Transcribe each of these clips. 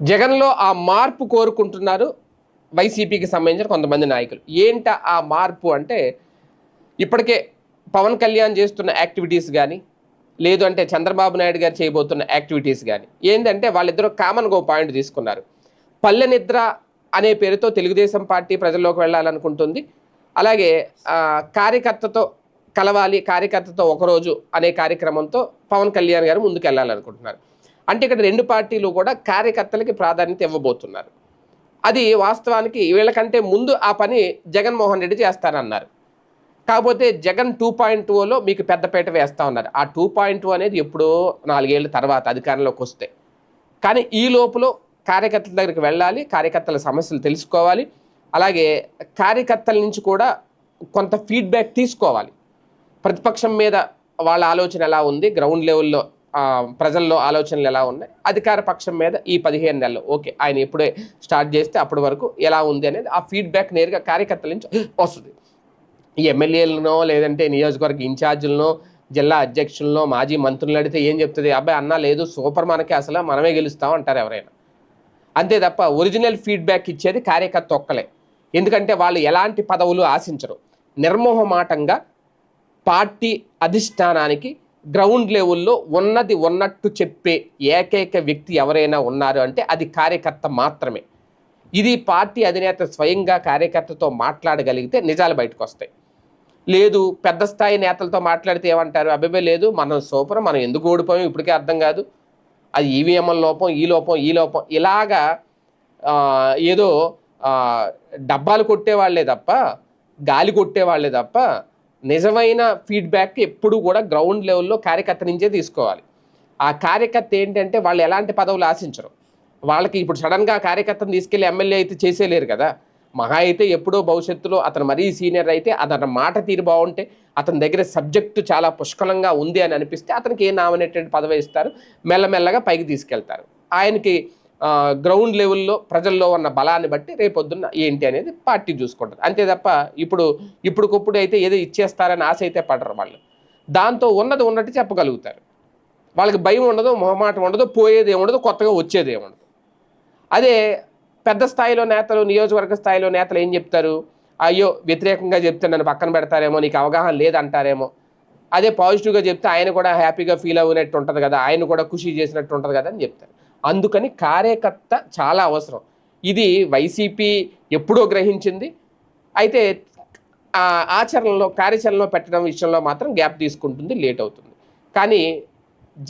జగన్లో ఆ మార్పు కోరుకుంటున్నారు వైసీపీకి సంబంధించిన కొంతమంది నాయకులు. ఏంట ఆ మార్పు అంటే ఇప్పటికే పవన్ కళ్యాణ్ చేస్తున్న యాక్టివిటీస్ కానీ లేదు అంటే చంద్రబాబు నాయుడు గారు చేయబోతున్న యాక్టివిటీస్ కానీ ఏంటంటే వాళ్ళిద్దరూ కామన్గా ఒక పాయింట్ తీసుకున్నారు. పల్లె నిద్ర అనే పేరుతో తెలుగుదేశం పార్టీ ప్రజల్లోకి వెళ్ళాలనుకుంటుంది. అలాగే కార్యకర్తతో కలవాలి కార్యకర్తతో ఒకరోజు అనే కార్యక్రమంతో పవన్ కళ్యాణ్ గారు ముందుకు వెళ్ళాలనుకుంటున్నారు అంటే ఇక్కడ రెండు పార్టీలు కూడా కార్యకర్తలకి ప్రాధాన్యత ఇవ్వబోతున్నారు. అది వాస్తవానికి వీళ్ళకంటే ముందు ఆ పని జగన్మోహన్ రెడ్డి చేస్తానన్నారు. కాకపోతే జగన్ టూ పాయింట్ టూలో మీకు పెద్దపేట వేస్తా ఉన్నారు. ఆ టూ పాయింట్ టూ అనేది ఎప్పుడో నాలుగేళ్ళ తర్వాత అధికారంలోకి వస్తే. కానీ ఈ లోపల కార్యకర్తల దగ్గరికి వెళ్ళాలి కార్యకర్తల సమస్యలు తెలుసుకోవాలి. అలాగే కార్యకర్తల నుంచి కూడా కొంత ఫీడ్బ్యాక్ తీసుకోవాలి. ప్రతిపక్షం మీద వాళ్ళ ఆలోచన ఎలా ఉంది? గ్రౌండ్ లెవెల్లో ప్రజల్లో ఆలోచనలు ఎలా ఉన్నాయి? అధికార పక్షం మీద ఈ పదిహేను నెలలు. ఓకే ఆయన ఇప్పుడే స్టార్ట్ చేస్తే అప్పటి వరకు ఎలా ఉంది అనేది ఆ ఫీడ్బ్యాక్ నేరుగా కార్యకర్తల నుంచి వస్తుంది. ఈ ఎమ్మెల్యేలనో లేదంటే నియోజకవర్గ ఇన్ఛార్జీలనో జిల్లా అధ్యక్షులనో మాజీ మంత్రులను అడిగితే ఏం చెప్తుంది? అబ్బాయి అన్న లేదు సూపర్ మనకి అసలు మనమే గెలుస్తాం అంటారు ఎవరైనా. అంతే తప్ప ఒరిజినల్ ఫీడ్బ్యాక్ ఇచ్చేది కార్యకర్త ఒక్కలే. ఎందుకంటే వాళ్ళు ఎలాంటి పదవులు ఆశించరు. నిర్మోహమాటంగా పార్టీ అధిష్టానానికి గ్రౌండ్ లెవెల్లో ఉన్నది ఉన్నట్టు చెప్పే ఏకైక వ్యక్తి ఎవరైనా ఉన్నారు అంటే అది కార్యకర్త మాత్రమే. ఇది పార్టీ అధినేత స్వయంగా కార్యకర్తతో మాట్లాడగలిగితే నిజాలు బయటకు వస్తాయి లేదు పెద్ద స్థాయి నేతలతో మాట్లాడితే ఏమంటారు? అబ్బాయి లేదు మనం సూపర్ మనం ఎందుకు ఓడిపోయాం? ఇప్పటికే అర్థం కాదు. అది ఈవీఎంఎల్ లోపం ఈ లోపం ఈ లోపం. ఇలాగా ఏదో డబ్బాలు కొట్టేవాళ్ళే తప్ప గాలి కొట్టేవాళ్ళే తప్ప నిజమైన ఫీడ్బ్యాక్ ఎప్పుడు కూడా గ్రౌండ్ లెవెల్లో కార్యకర్త నుంచే తీసుకోవాలి. ఆ కార్యకర్త ఏంటంటే వాళ్ళు ఎలాంటి పదవులు ఆశించరు. వాళ్ళకి ఇప్పుడు సడన్గా కార్యకర్తను తీసుకెళ్ళి ఎమ్మెల్యే అయితే చేసేలేరు కదా. మహా అయితే ఎప్పుడో భవిష్యత్తులో అతను మరీ సీనియర్ అయితే అతని మాట తీరు బాగుంటే అతని దగ్గర సబ్జెక్టు చాలా పుష్కలంగా ఉంది అని అనిపిస్తే అతనికి ఏ నామినేటెడ్ పదవి ఇస్తారు? మెల్లమెల్లగా పైకి తీసుకెళ్తారు. ఆయనకి గ్రౌండ్ లెవెల్లో ప్రజల్లో ఉన్న బలాన్ని బట్టి రేపొద్దున్న ఏంటి అనేది పార్టీ చూసుకుంటుంది. అంతే తప్ప ఇప్పుడు ఇప్పుడుకప్పుడు అయితే ఏదో ఇచ్చేస్తారని ఆశ అయితే పడరు వాళ్ళు. దాంతో ఉన్నది ఉన్నట్టు చెప్పగలుగుతారు. వాళ్ళకి భయం ఉండదు మొహమాటం ఉండదు పోయేది ఏముండదు కొత్తగా వచ్చేది ఏముండదు. అదే పెద్ద స్థాయిలో నేతలు నియోజకవర్గ స్థాయిలో నేతలు ఏం చెప్తారు? అయ్యో వ్యతిరేకంగా చెప్తే నన్ను పక్కన పెడతారేమో నీకు అవగాహన లేదంటారేమో. అదే పాజిటివ్గా చెప్తే ఆయన కూడా హ్యాపీగా ఫీల్ అవునట్టు ఉంటుంది కదా ఆయన కూడా ఖుషి చేసినట్టు ఉంటుంది కదా అని చెప్తారు. అందుకని కార్యకర్త చాలా అవసరం. ఇది వైసీపీ ఎప్పుడో గ్రహించింది. అయితే ఆ ఆచరణలో కార్యాచరణలో పెట్టడం విషయంలో మాత్రం గ్యాప్ తీసుకుంటుంది లేట్ అవుతుంది. కానీ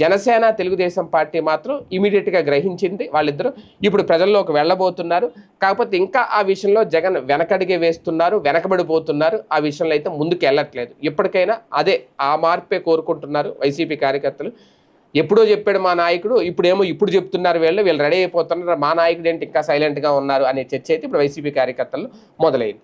జనసేన తెలుగుదేశం పార్టీ మాత్రం ఇమీడియట్గా గ్రహించింది వాళ్ళిద్దరూ. ఇప్పుడు ప్రజల్లోకి వెళ్ళబోతున్నారు. కాకపోతే ఇంకా ఆ విషయంలో జగన్ వెనకడిగే వేస్తున్నారు వెనకబడిపోతున్నారు. ఆ విషయంలో అయితే ముందుకు వెళ్ళట్లేదు ఇప్పటికైనా అదే ఆ మార్పే కోరుకుంటున్నారు వైసీపీ కార్యకర్తలు. ఎప్పుడో చెప్పాడు మా నాయకుడు ఇప్పుడేమో ఇప్పుడు చెప్తున్నారు వీళ్ళు వీళ్ళు రెడీ అయిపోతున్నారు మా నాయకుడు ఏంటి ఇంకా సైలెంట్గా ఉన్నారు అనే చర్చ అయితే ఇప్పుడు వైసీపీ కార్యకర్తలు మొదలైంది.